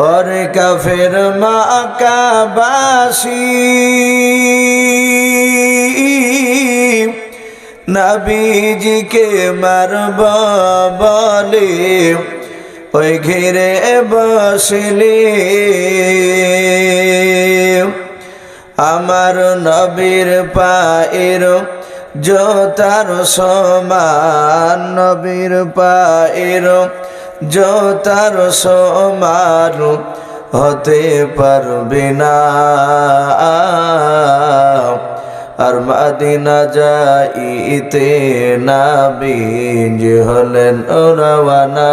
और कफिर মাকাবাসী নবীজিকে মারব বলে ওই ঘিরে বসলে আমার নবীর পায়ের জোতার সমান নবীর পায়ের জোতার সমান হতে পারবে না। আর মাদিনা যাইতে না নাবিজ হলেন ওরাওয়ানা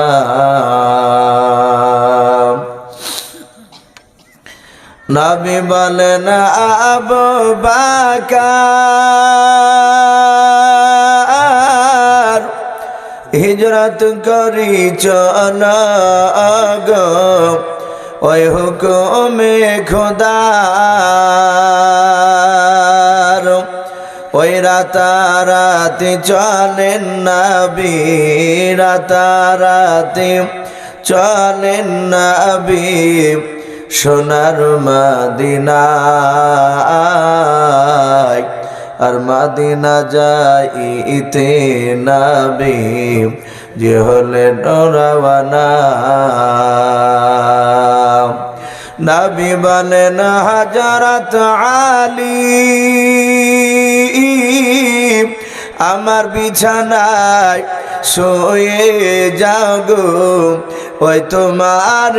নবী বলেন, আব বাকার হিজরত করি চল গো, ওই হুকুমে খোদার ওই রাতারাতি চলেন নবী, রাতারাতি চলেন নবী, সোনার মাদিনায়। আর মাদিনা যাইতে নাবি যে হলেন রওয়ানা নাবি বলেন হাজারাত আলী, আমার বিছানায় শুয়ে যাও গো ওই তোমার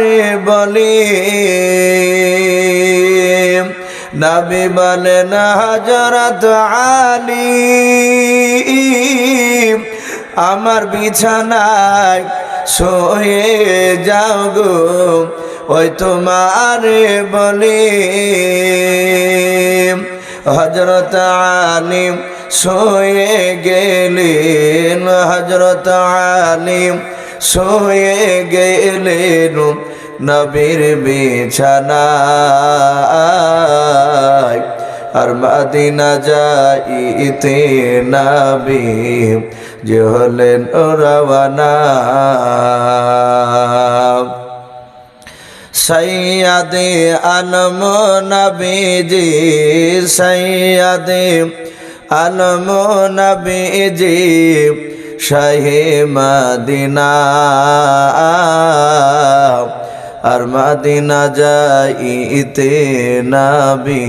বলি। নবী বলেন হজরত আলী, আমার বিছানায় শুয়ে যাও গো, ওই তোমার বলি। হজরত আলিম শুয়ে গেলেন হজরত আলিম শুয়ে গেলেন। নবীর বিছানায় আর মাদিনা যাইতে নাবি যে হলেন রওয়ানা। সৈয়াদে আলম নবীজি, সৈয়াদে আলম নবীজি শাহে মদিনা। আর মাদিনা যাইতে নাবি,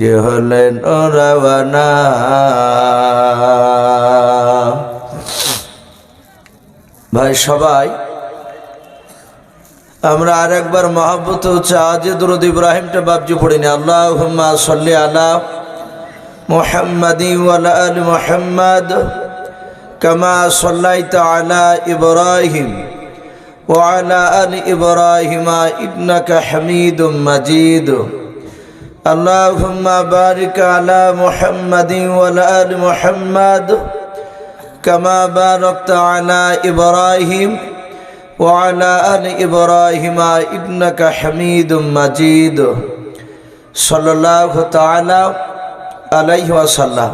যে হলেন রওয়ানা ভাই, সবাই, আমরা আর একবার মহাব্বত হচ্ছে আজ দুরুদ ইব্রাহিমটা বাবজি পড়িনি আল্লাহ সাল্লি আলা মোহাম্মদি আল মোহাম্মদ, কামা সাল্লাইত আলা ইব্রাহিম। وعلى آل إبراهيم إنك حميد مجيد اللهم بارك على محمد وعلى آل محمد كما باركت على إبراهيم وعلى آل إبراهيم إنك حميد مجيد صلى الله تعالى عليه وسلم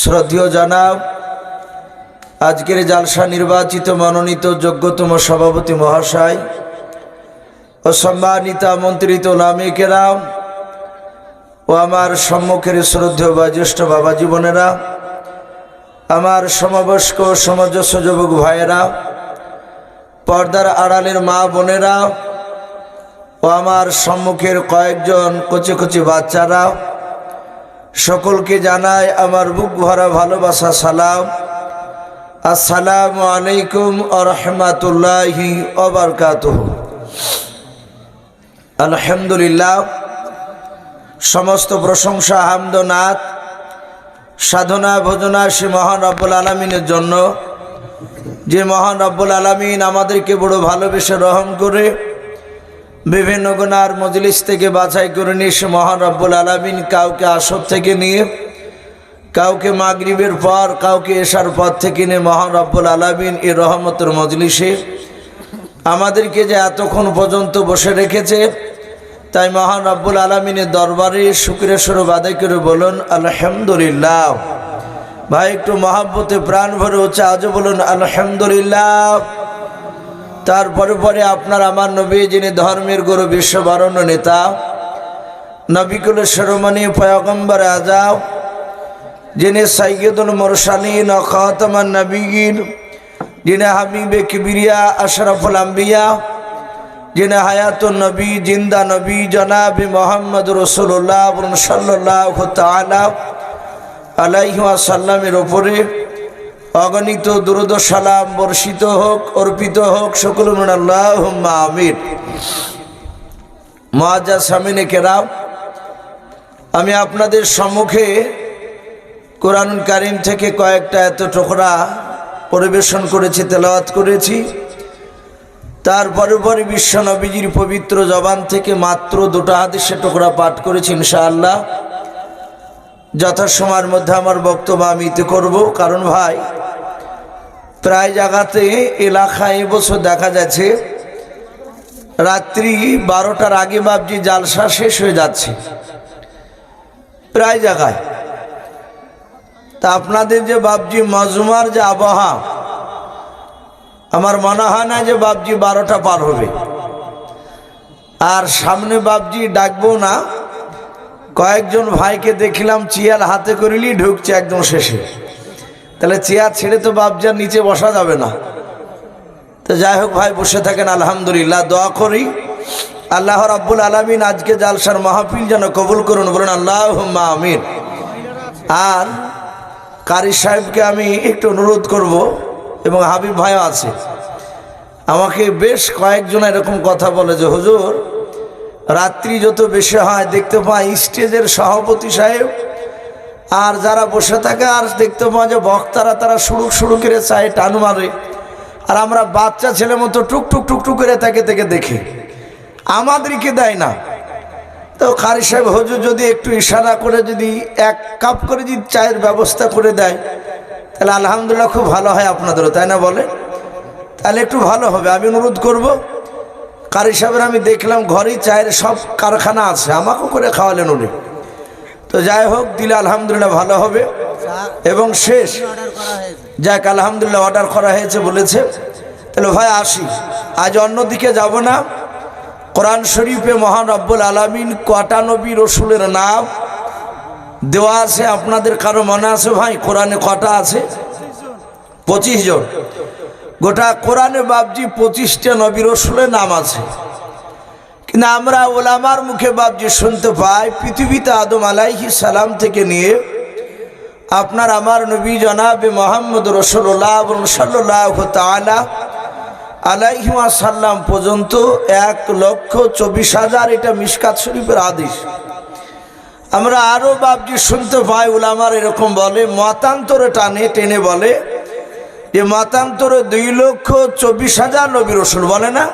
শ্রদ্ধীয় জানাব আজকের জালসা নির্বাচিত মনোনীত যোগ্যতম সভাপতি মহাশয় ও সম্মানিতা মন্ত্রিত লামিকেরাম ও আমার সম্মুখের শ্রদ্ধেয় জ্যেষ্ঠ বাবা জীবনেরা আমার সমবয়স্ক সমাজস্ব যুবক ভাইয়েরা, পর্দার আড়ালের মা বোনেরা ও আমার সম্মুখের কয়েকজন কচি কচি বাচ্চারা, সকলকে জানায় আমার বুক ভরা ভালোবাসা, সালাম। আসসালামু আলাইকুম আরহামাতুল্লাহি অবরকাত আলহামদুলিল্লাহ, সমস্ত প্রশংসা হামদনাথ সাধনা, ভোজনা সে মহান রব্বুল আলমিনের জন্য। যে মহান রব্বুল আলমিন আমাদেরকে বড় ভালোবেসে রহম করে বিভিন্ন গুণার মজলিস থেকে বাছাই করে নিয়ে সে মহান রব্বুল আলমিন কাউকে আসর থেকে নিয়ে কাউকে মাগরিবের পর, কাউকে এসার পর থেকে নে মহান রব্বুল আলমিন এ রহমতের মজলিসে। আমাদেরকে যে এতক্ষণ পর্যন্ত বসে রেখেছে, তাই মহান রব্বুল আলমিনের দরবারে শুক্রের স্বরূপ আদায় করে বলুন, আলহামদুলিল্লাহ। ভাই, একটু মহাব্বতে প্রাণ ভরে হচ্ছে আজও বলুন, আলহামদুলিল্লাহ। তারপরে পরে আপনার আমার নবী, যিনি ধর্মের গুরু, বিশ্ববরণ্য নেতা নবিকুল সরমণি পয়গম্বর আজাব যিনি সাইয়দুল মোরসালিন খাতামান নবীন, যিনি হাবিবে কিবিরিয়া, আশরাফুল আম্বিয়া, যিনি হায়াতুল নবী, জিন্দা নবী, জনাবি মোহাম্মদ রসুল্লাহ সাল্লাহ তালা আলাইসাল্লামের ওপরে অগণিত দুরুদ সালাম বর্ষিত হোক, অর্পিত হোক, সকল আল্লাহ আমির মহাজা সামিনে কেরাম, আমি আপনাদের সম্মুখে কোরআন কারিম থেকে কয়েকটা এত টুকরা পরিবেশন করেছি, তেলাওয়াত করেছি। তারপরে পরে বিশ্ব নবীজির পবিত্র জবান থেকে মাত্র দুটো হাদিসের টুকরা পাঠ করেছি ইনশাআল্লাহ। যথাসময়ের মধ্যে আমার বক্তব্য আমি ইতে করব। কারণ ভাই, প্রায় জায়গাতে এলাকায় এবছর দেখা যাচ্ছে, রাত্রি বারোটার আগে বাবজি জালসা শেষ হয়ে যাচ্ছে। প্রায় জায়গায়। তা আপনাদের যে বাবজি মজুমার যে আবহাওয়া আমার মনে হয় না যে বাবজি বারোটা পার হবে। আর সামনে বাবজি ডাকবো না, কয়েকজন ভাইকে দেখলাম চেয়ার হাতে করিলি ঢুকছে একদম শেষে। তাহলে চেয়ার ছেড়ে তো বাবজার নিচে বসা যাবে না। তো যাই হোক ভাই, বসে থাকেন, আলহামদুলিল্লাহ, দোয়া করি। আল্লাহ রাব্বুল আলমিন আজকে জালসার মাহফিল যেন কবুল করুন, বলুন আল্লাহ আমির আর কারি সাহেবকে আমি একটু অনুরোধ করব এবং হাবিব ভাইও আছে। আমাকে বেশ কয়েকজন এরকম কথা বলে যে, হুজুর, রাত্রি যত বেশি হয় দেখতে পাই স্টেজের সভাপতি সাহেব, আর যারা বসে থাকে, আর দেখতে পাওয়া যে বক্তারা তারা সুড়ুক শুরু করে চায় টান মারে। আর আমরা বাচ্চা ছেলে মতো টুক টুক টুক টুক করে তাকে থেকে দেখি। আমাদেরকে দেয় না। তো কারি সাহেব, হজুর যদি একটু ইশারা করে যদি এক কাপ করে যদি চায়ের ব্যবস্থা করে দেয়, তাহলে আলহামদুলিল্লাহ খুব ভালো হয় আপনাদেরও, তাই না বলে? তাহলে একটু ভালো হবে, আমি অনুরোধ করব। কারি সাহেবের আমি দেখলাম ঘরেই চায়ের সব কারখানা আছে, আমাকেও করে খাওয়ালেন উনি। তো যাই হোক, দিলে আলহামদুলিল্লাহ ভালো হবে। এবং শেষ, যাক, আলহামদুলিল্লাহ অর্ডার করা হয়েছে বলেছে। তাহলে ভাই, আসি। আজ অন্যদিকে যাব না। কোরআন শরীফে মহান রব্বুল আলমিন কটা নবী রসুলের নাম দেওয়া আছে? আপনাদের কারও মনে আছে ভাই? কোরআনে কটা আছে? পঁচিশ জন। গোটা কোরআনে বাবজি পঁচিশটা নবী রসুলের নাম আছে। কিন্তু আমরা ওলামার মুখে বাবজি শুনতে পাই, পৃথিবীতে আদম আলাইহি সালাম থেকে নিয়ে আপনার আমার নবী জনাবে মোহাম্মদ রসল্লাহ সাল্লাহ তালা আলাইহিমা সাল্লাম পর্যন্ত এক লক্ষ চব্বিশ হাজার এটা মিসকাত শরীফের আদেশ আমরা আরও বাবজি শুনতে পাই ওলামার এরকম বলে, মতান্তরে টানে, টেনে বলে যে মতান্তরে দুই লক্ষ চব্বিশ হাজার নবী রসুল বলে না?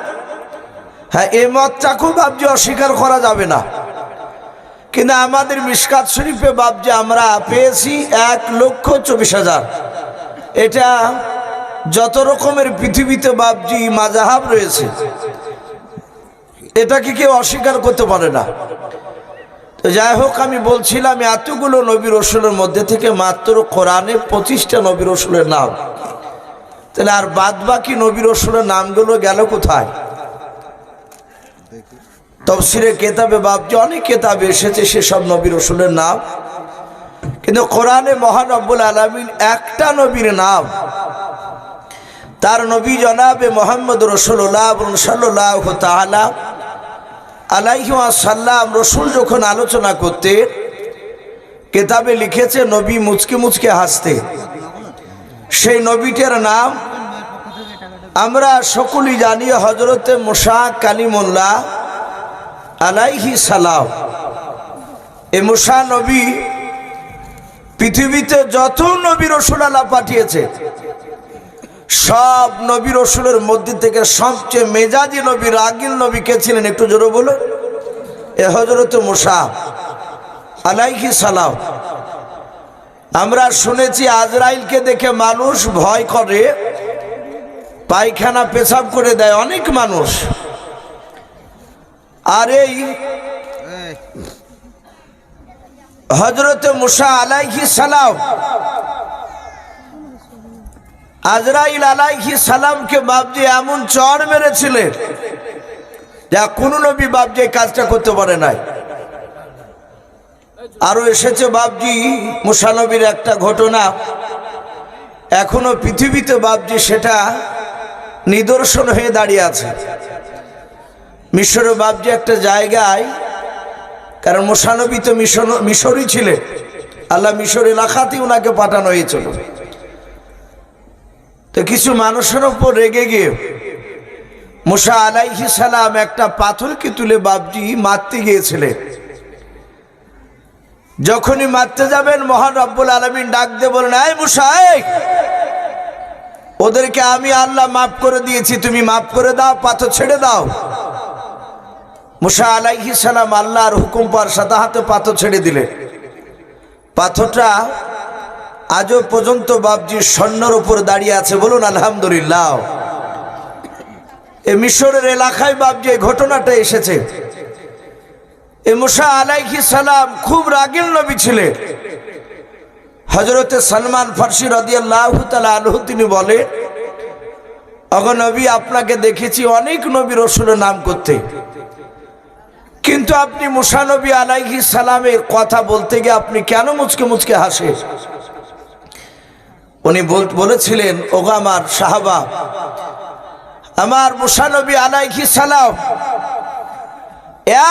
হ্যাঁ এই মতটাকেও বাবজি অস্বীকার করা যাবে না। কিন্তু আমাদের মিসকাত শরীফে বাবজি আমরা পেয়েছি এক লক্ষ চব্বিশ হাজার। এটা যত রকমের পৃথিবীতে বাবজি মাজাহাব রয়েছে, এটাকে কেউ অস্বীকার করতে পারে না। তো যাই হোক, আমি বলছিলাম, এতগুলো নবী রসুলের মধ্যে থেকে মাত্র কোরআনে পঁচিশটা নবী রসুলের নাম। তাহলে আর বাদ বাকি নবী রসুলের নামগুলো গেল কোথায়? তফসিরে কেতাবে বাবজি অনেক কেতাবে এসেছে সেসব নবী রসুলের নাম। কিন্তু কোরআনে মহানব্বুল আলমিন একটা নবীর নাম তার নবী জনাবে মোহাম্মদ রসুল্লাহ সাল্লাহ তালা আলাইহি সাল্লাম রসুল যখন আলোচনা করতে, কেতাবে লিখেছে, নবী মুচকে মুচকে হাসতে। সেই নবীটার নাম আমরা সকলেই জানি হজরতে মুসা কালিমুল্লাহ আলাইহি সালাম। এ মুসা নবী পৃথিবীতে যত নবী রসুল আল্লাহ পাঠিয়েছে সব নবী রসুলের মধ্যে থেকে সবচেয়ে মেজাজি নবী, রাগিল নবী কে ছিলেন? একটু জোরে বলুন। এ হজরত মুসা আলাইহি সালাম। আমরা শুনেছি আজরাইলকে দেখে মানুষ ভয় করে, পায়খানা পেশাব করে দেয় অনেক মানুষ। আর এই হজরত মুসা আলাইহি সালাম আজরাইল আলাইহি সালামকে বাবজি এমন চড় মেরেছিলেন যা কোন নবী বাবজি কাজটা করতে পারে নাই। আরও এসেছে বাবজি মুসানবীর একটা ঘটনা। এখনও পৃথিবীতে বাবজি সেটা নিদর্শন হয়ে দাঁড়িয়ে আছে। মিশরে বাবজি একটা জায়গায়, কারণ মোশানবী তো মিশন মিশরই ছিলেন। আল্লাহ মিশর এলাকাতেই ওনাকে পাঠানো হয়েছিল। তো কিছু মানুষের ওপর রেগে গিয়ে মুসা আলাইহি সালাম একটা পাথরকে তুলে বাবজি মারতে গিয়েছিলেন যখনই মারতে যাবেন, মহান রব্বুল আলমিন ডাক দিয়ে বলেন, এই মুসা ওদেরকে আমি আল্লাহ মাফ করে দিয়েছি, তুমি মাফ করে দাও, পাথর ছেড়ে দাও। মুসা আলাইহি সালাম আল্লাহর হুকুম পার সাদা হাতে পাথর ছেড়ে দিলে পাথরটা আজও পর্যন্ত বাবজির স্বর্ণর উপর দাঁড়িয়ে আছে, বলুন আলহামদুলিল্লাহ। এ মিশরের এলাকায় বাবজি এই ঘটনাটা এসেছে। এ মুসা আলাইহি সালাম খুব রাগিল নবী ছিলেন। হজরতে সালমান ফার্সি রদিয়াল্লাহ তালা আলহু তিনি বলে নবী, আপনাকে দেখেছি অনেক নবী রসুলের নাম করতে। কিন্তু আপনি মুসানবী আলাইহি সালামের কথা বলতে গিয়ে আপনি কেন মুচকে মুচকে হাসে উনি বলেছিলেন, ওগো আমার সাহাবা, আমার মুসানবী আলাইহি সালাম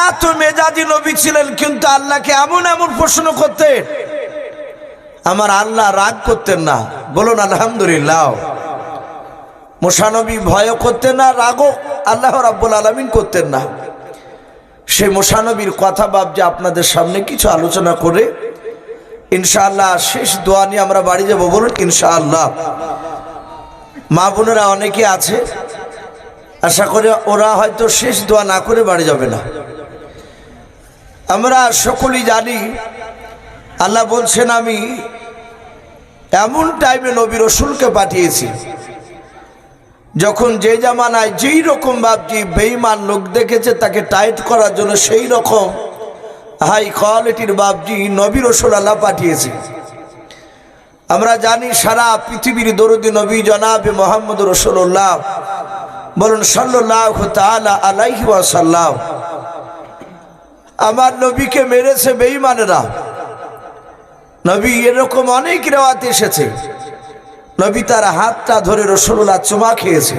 এত মেজাজি নবী ছিলেন, কিন্তু আল্লাহকে এমন এমন প্রশ্ন করতেন। আমার আল্লাহ রাগ করতেন না। বলুন, আলহামদুলিল্লাহ। মোশানবী ভয় করতেন না, রাগও আল্লাহ রাব্বুল আলমিন করতেন না। সে মোশানবীর কথা ভাবছে আপনাদের সামনে কিছু আলোচনা করে ইনশাআল্লাহ শেষ দোয়া নিয়ে আমরা বাড়ি যাব, বলুন ইনশাআল্লাহ। মা বোনেরা অনেকে আছে, আশা করি ওরা হয়তো শেষ দোয়া না করে বাড়ি যাবে না। আমরা সকলেই জানি, আল্লাহ বলছেন, আমি এমন টাইমে নবী রসুলকে পাঠিয়েছি, যখন যে জামানায় যেই রকম ভাবছি বেইমান লোক দেখেছে, তাকে টাইট করার জন্য সেই রকম হাই কোয়ালিটির বাবজি নবী রসুল আল্লাহ পাঠিয়েছে। আমরা জানি সারা পৃথিবীর দরদি নবী জনাবে মোহাম্মদ রসুল্লাহ বলুন সাল্লাহ আলাইহি ওয়াসাল্লাম। আমার নবীকে মেরেছে বেঈমানেরা। নবী এরকম অনেক রেওয়াত এসেছে। নবী তার হাতটা ধরে রসুল্লাহ চুমা খেয়েছে।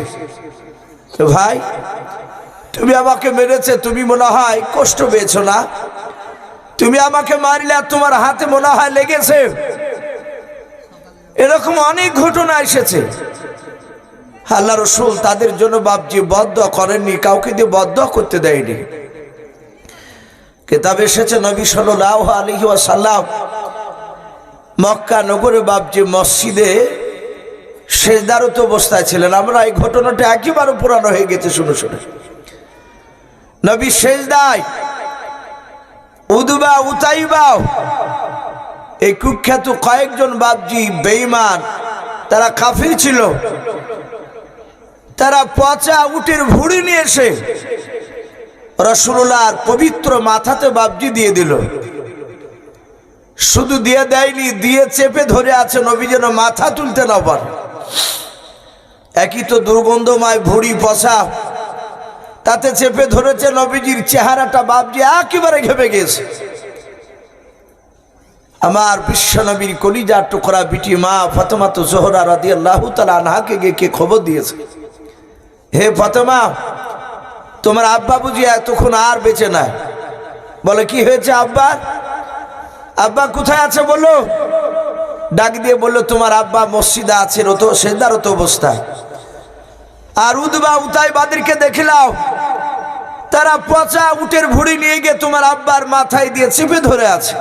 ভাই, তুমি আমাকে মেরেছে, তুমি মনে হয় কষ্ট পেয়েছ না? তুমি আমাকে মারলে আর তোমার হাতে মনে হয় লেগেছে। এরকম অনেক ঘটনা এসেছে। আল্লাহ রসুল তাদের জন্য বাপজি বদ্ধ করেননি, কাউকে দিয়ে বদ্ধ করতে দেয়নি। কেতাব এসেছে, নবী সাল্লাহ আলহি সাল্লাম মক্কা নগরে বাপজি মসজিদে সেজদারত অবস্থায় ছিলেন। আমরা এই ঘটনাটা একেবারে পুরানো হয়ে গেছে, শুনে শুনে। নবী সেজদায় উদবা উতাইবাও এই কুখ্যাত কয়েকজন বাপজি বেইমান তারা কাফির ছিল। তারা পচা উটের ভুড়ি নিয়ে এসে রসুল্লাহর পবিত্র মাথাতে বাবজি দিয়ে দিল। শুধু দিয়ে দেয়নি, দিয়ে চেপে ধরে আছে নবী যেন মাথা তুলতে না পারে। একই তো দুর্গন্ধময় ভুড়ি পচা তাতে চেপে ধরেছে নবীজির চেহারাটা বাবজি একেবারে ঘেপে গেছে আমার বিশ্ব নবীর কলিজার টুকরা বিটি মা ফতমা তো জোহরা রাদি আল্লাহ তালা আনহাকে গিয়ে কে খবর দিয়েছে? হে ফতমা, তোমার আব্বা বুঝি এতক্ষণ আর বেঁচে নাই। বলে, কি হয়েছে আব্বা? আব্বা কোথায় আছে বলো? ডাক দিয়ে বলল, তোমার আব্বা মসজিদে আছে, রত সেদারত অবস্থায়। আর উদবা উতাই বাদিরকে দেখিলাও। তারা পচা উটের ভুড়ি নিয়ে গিয়ে তোমার আব্বার মাথায় দিয়ে চিপে ধরে আছে।